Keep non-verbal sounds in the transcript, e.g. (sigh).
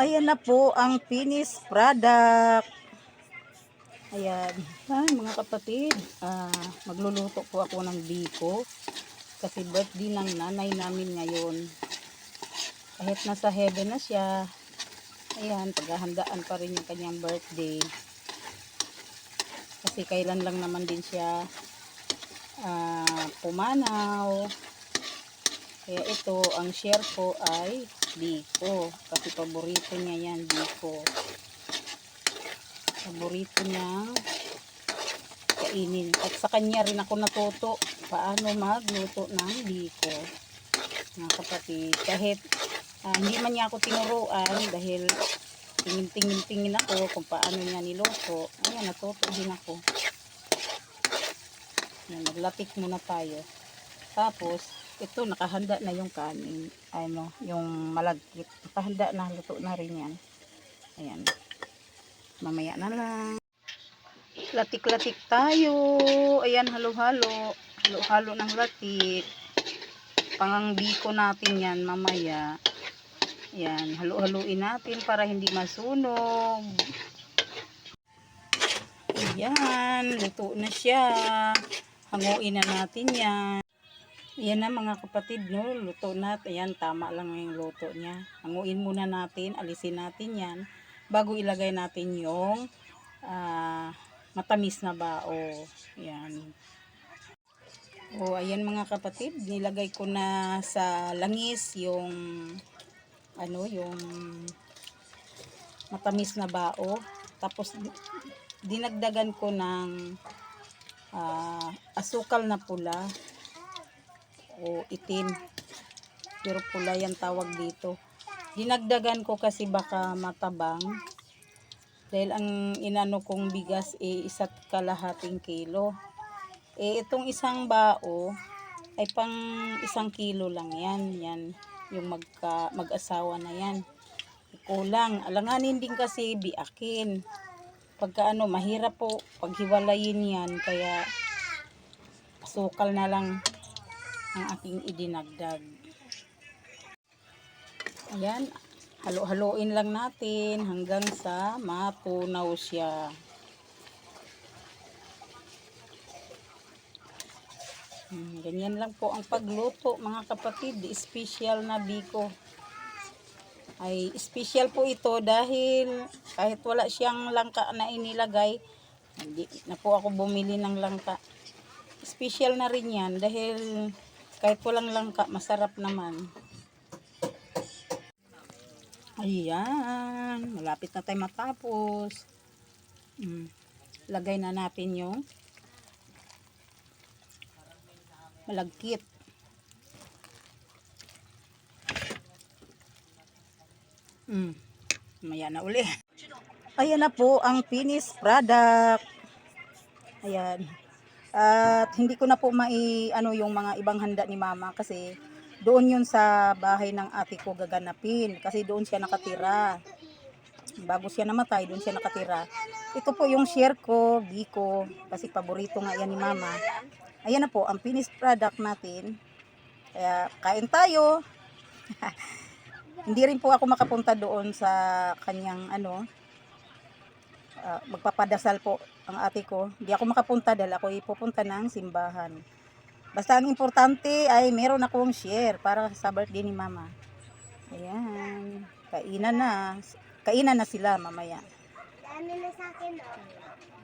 Ayan na po ang finished product. Ayan. Ay, mga kapatid, ah, magluluto po ako ng biko. Kasi birthday ng nanay namin ngayon. Kahit nasa heaven na siya, ayan, paghahandaan pa rin yung kanyang birthday. Kasi kailan lang naman din siya ah, pumanaw. Kaya ito, ang share ko ay biko. Kasi paborito niya yan, biko. Paborito niya kainin. At sa kanya rin ako natuto paano magluto ng biko. Mga kapatid, kahit ah, hindi man niya ako tinuruan dahil tingin-tingin-tingin ako kung paano niya niluto. Ayan, natuto din ako. Ayan, naglatik muna tayo. Tapos, ito nakahanda na yung kanin. Ano, yung malagkit. Nakahanda na, luto na rin yan. Ayan. Mamaya na lang. Latik-latik tayo. Ayan, halo-halo. Halo-halo ng latik. Pangangbiko natin yan mamaya. Ayan, halo-haluin natin para hindi masunog. Ayan, luto na siya. Hanguin na natin yan. Yan na mga kapatid, no? Luto na. Ayan, tama lang yung luto niya. Hanguin muna natin, alisin natin yan. Bago ilagay natin yung ah, matamis na bao. Ayan. O, ayan mga kapatid, nilagay ko na sa langis yung ano, yung matamis na bao. Tapos, di- dinagdagan ko ng ah, asukal na pula o itim. Pero pula yan tawag dito. Dinagdagan ko kasi baka matabang. Dahil ang inano kong bigas eh isa't kalahating kilo. Eh itong isang bao ay pang isang kilo lang yan. Yan yung magka, mag-asawa na yan. Kulang. Alanganin din kasi biakin. Pagka ano, mahirap po paghiwalayin yan. Kaya sukal na lang ang aking idinagdag. Ayan, halo-haloin lang natin hanggang sa matunaw siya. Hmm, ganyan lang po ang pagluto mga kapatid, special na biko. Ay special po ito dahil kahit wala siyang langka na inilagay, hindi na po ako bumili ng langka. Special na rin yan dahil kahit walang langka, masarap naman. Ayan, malapit na tayo matapos. Mm. Lagay na natin yung malagkit. Mm. Maya na uli. Ayan na po ang finished product. Ayan. At hindi ko na po mai ano yung mga ibang handa ni mama kasi doon yun sa bahay ng ate ko gaganapin kasi doon siya nakatira. Bago siya namatay, doon siya nakatira. Ito po yung share ko, biko, kasi paborito nga yan ni mama. Ayan na po, ang finished product natin. Kaya kain tayo. (laughs) hindi rin po ako makapunta doon sa kanyang ano, ah, magpapadasal po ang ate ko. Hindi ako makapunta dahil ako ipupunta ng simbahan. Basta ang importante ay meron akong share para sa birthday ni mama. Ayan. Kainan na. Kainan na sila mamaya. Ano na sa akin, oh.